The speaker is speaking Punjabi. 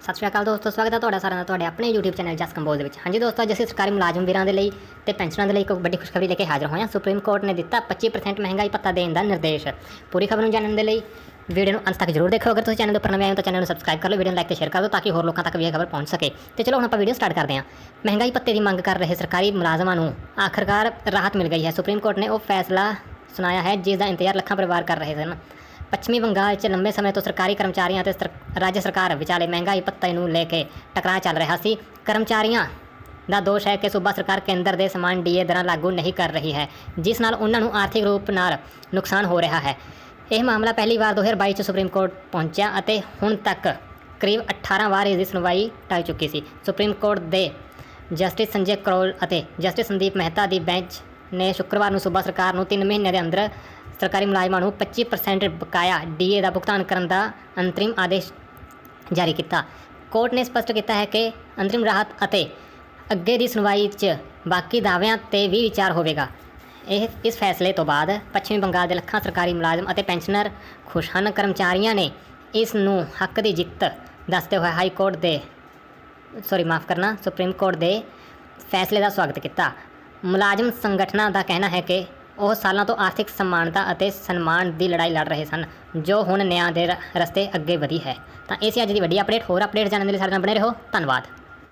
ਸਤਿ ਸ਼੍ਰੀ ਅਕਾਲ ਦੋਸਤੋ, ਸਵਾਗਤ ਹੈ ਤੁਹਾਡਾ ਸਾਰਿਆਂ ਦਾ ਤੁਹਾਡੇ ਆਪਣੇ YouTube ਚੈਨਲ ਜਸ ਕੰਬੋਜ ਦੇ ਵਿੱਚ। ਹਾਂਜੀ ਦੋਸਤੋ, ਅੱਜ ਅਸੀਂ ਸਰਕਾਰੀ ਮੁਲਾਜ਼ਮ ਵੀਰਾਂ ਦੇ ਲਈ ਤੇ ਪੈਨਸ਼ਨਰਾਂ ਦੇ ਲਈ ਇੱਕ ਵੱਡੀ ਖੁਸ਼ਖਬਰੀ ਲੈ ਕੇ ਹਾਜ਼ਰ ਹੋਏ ਹਾਂ। ਸੁਪਰੀਮ ਕੋਰਟ ਨੇ ਦਿੱਤਾ 25% ਮਹਿੰਗਾਈ ਭੱਤਾ ਦੇਣ ਦਾ ਨਿਰਦੇਸ਼। ਪੂਰੀ ਖਬਰ ਨੂੰ ਜਾਣਨ ਦੇ ਲਈ ਵੀਡੀਓ ਨੂੰ ਅੰਤ ਤੱਕ ਜ਼ਰੂਰ ਦੇਖੋ। ਅਗਰ ਤੁਸੀਂ ਚੈਨਲ ਉੱਪਰ ਨਵੇਂ ਆਏ ਹੋ ਤਾਂ ਚੈਨਲ ਨੂੰ ਸਬਸਕ੍ਰਾਈਬ ਕਰ ਲਓ, ਵੀਡੀਓ ਨੂੰ ਲਾਈਕ ਤੇ ਸ਼ੇਅਰ ਕਰ ਦਿਓ ਤਾਂ ਕਿ ਹੋਰ ਲੋਕਾਂ ਤੱਕ ਵੀ ਇਹ ਖਬਰ ਪਹੁੰਚ ਸਕੇ। ਤੇ ਚਲੋ ਹੁਣ ਆਪਾਂ ਵੀਡੀਓ ਸਟਾਰਟ ਕਰਦੇ ਹਾਂ। ਮਹਿੰਗਾਈ ਭੱਤੇ ਦੀ ਮੰਗ ਕਰ ਰਹੇ ਸਰਕਾਰੀ ਮੁਲਾਜ਼ਮਾਂ ਨੂੰ ਆਖਰਕਾਰ ਰਾਹਤ ਮਿਲ ਗਈ ਹੈ। ਸੁਪਰੀਮ ਕੋਰਟ ਨੇ ਉਹ ਫੈਸਲਾ ਸੁਣਾਇਆ ਹੈ, ਜਿਸ ਦਾ ਇੰਤਜ਼ਾਰ ਲੱਖਾਂ ਪਰਿਵਾਰ ਕਰ ਰਹੇ ਸਨ। ਪੱਛਮੀ ਬੰਗਾਲ 'ਚ ਲੰਬੇ ਸਮੇਂ ਤੋਂ ਸਰਕਾਰੀ ਕਰਮਚਾਰੀਆਂ ਅਤੇ ਸਰ- ਰਾਜ ਸਰਕਾਰ ਵਿਚਾਲੇ ਮਹਿੰਗਾਈ ਭੱਤੇ ਨੂੰ ਲੈ ਕੇ ਟਕਰਾਅ ਚੱਲ ਰਿਹਾ ਸੀ। ਕਰਮਚਾਰੀਆਂ ਦਾ ਦੋਸ਼ ਹੈ ਕਿ ਸੂਬਾ ਸਰਕਾਰ ਕੇਂਦਰ ਦੇ ਸਮਾਨ ਡੀਏ ਦਰਾਂ ਲਾਗੂ ਨਹੀਂ ਕਰ ਰਹੀ ਹੈ, ਜਿਸ ਨਾਲ ਉਹਨਾਂ ਨੂੰ ਆਰਥਿਕ ਰੂਪ ਨਾਲ ਨੁਕਸਾਨ ਹੋ ਰਿਹਾ ਹੈ। ਇਹ ਮਾਮਲਾ ਪਹਿਲੀ ਵਾਰ 2022 ਚ ਸੁਪਰੀਮ ਕੋਰਟ ਪਹੁੰਚਿਆ ਅਤੇ ਹੁਣ ਤੱਕ ਕਰੀਬ 18 ਵਾਰ ਇਸ ਦੀ ਸੁਣਵਾਈ ਟਲ ਚੁੱਕੀ ਸੀ। ਸੁਪਰੀਮ ਕੋਰਟ ਦੇ ਜਸਟਿਸ ਸੰਜੇ ਕਰੋਲ ਅਤੇ ਜਸਟਿਸ ਸੰਦੀਪ ਮਹਿਤਾ ਦੀ ਬੈਂਚ ਨੇ ਸ਼ੁੱਕਰਵਾਰ ਨੂੰ ਸੂਬਾ ਸਰਕਾਰ ਨੂੰ 3 ਮਹੀਨਿਆਂ ਦੇ ਅੰਦਰ ਸਰਕਾਰੀ ਮੁਲਾਜ਼ਮਾਂ ਨੂੰ 25% ਬਕਾਇਆ ਡੀਏ ਦਾ ਭੁਗਤਾਨ ਕਰਨ ਦਾ ਅੰਤਰਿਮ ਆਦੇਸ਼ ਜਾਰੀ ਕੀਤਾ। ਕੋਰਟ ਨੇ ਸਪਸ਼ਟ ਕੀਤਾ ਹੈ ਕਿ ਅੰਤਰਿਮ ਰਾਹਤ ਅਤੇ ਅੱਗੇ ਦੀ ਸੁਣਵਾਈ 'ਚ ਬਾਕੀ ਦਾਅਵਿਆਂ ਤੇ ਵੀ ਵਿਚਾਰ ਹੋਵੇਗਾ। ਇਹ, ਇਸ ਫੈਸਲੇ ਤੋਂ ਬਾਅਦ ਪੱਛਮੀ ਬੰਗਾਲ ਦੇ ਲੱਖਾਂ ਸਰਕਾਰੀ ਮੁਲਾਜ਼ਮ ਅਤੇ ਪੈਨਸ਼ਨਰ ਖੁਸ਼ ਹਨ ਕਰਮਚਾਰੀਆਂ ਨੇ ਇਸ ਨੂੰ ਹੱਕ ਦੀ ਜਿੱਤ ਦੱਸਦੇ ਹੋਏ ਹਾਈ ਕੋਰਟ ਦੇ, ਸੌਰੀ ਮਾਫ ਕਰਨਾ, ਸੁਪਰੀਮ ਕੋਰਟ ਦੇ ਫੈਸਲੇ ਦਾ ਸਵਾਗਤ ਕੀਤਾ। ਮੁਲਾਜ਼ਮ ਸੰਗਠਨਾਂ ਦਾ ਕਹਿਣਾ ਹੈ ਕਿ ਉਹ ਸਾਲਾਂ ਤੋਂ ਆਰਥਿਕ ਸਮਾਨਤਾ ਅਤੇ ਸਨਮਾਨ ਦੀ ਲੜਾਈ ਲੜ ਰਹੇ ਸਨ, ਜੋ ਹੁਣ ਨਿਆਂ ਦੇ ਰ- ਰਸਤੇ ਅੱਗੇ ਵਧੀ ਹੈ। ਤਾਂ ਇਹ ਸੀ ਅੱਜ ਦੀ ਵੱਡੀ ਅਪਡੇਟ ਹੋਰ ਅਪਡੇਟ ਜਾਣਨ ਦੇ ਲਈ ਸਾਡੇ ਨਾਲ ਬਣੇ ਰਹੋ। ਧੰਨਵਾਦ।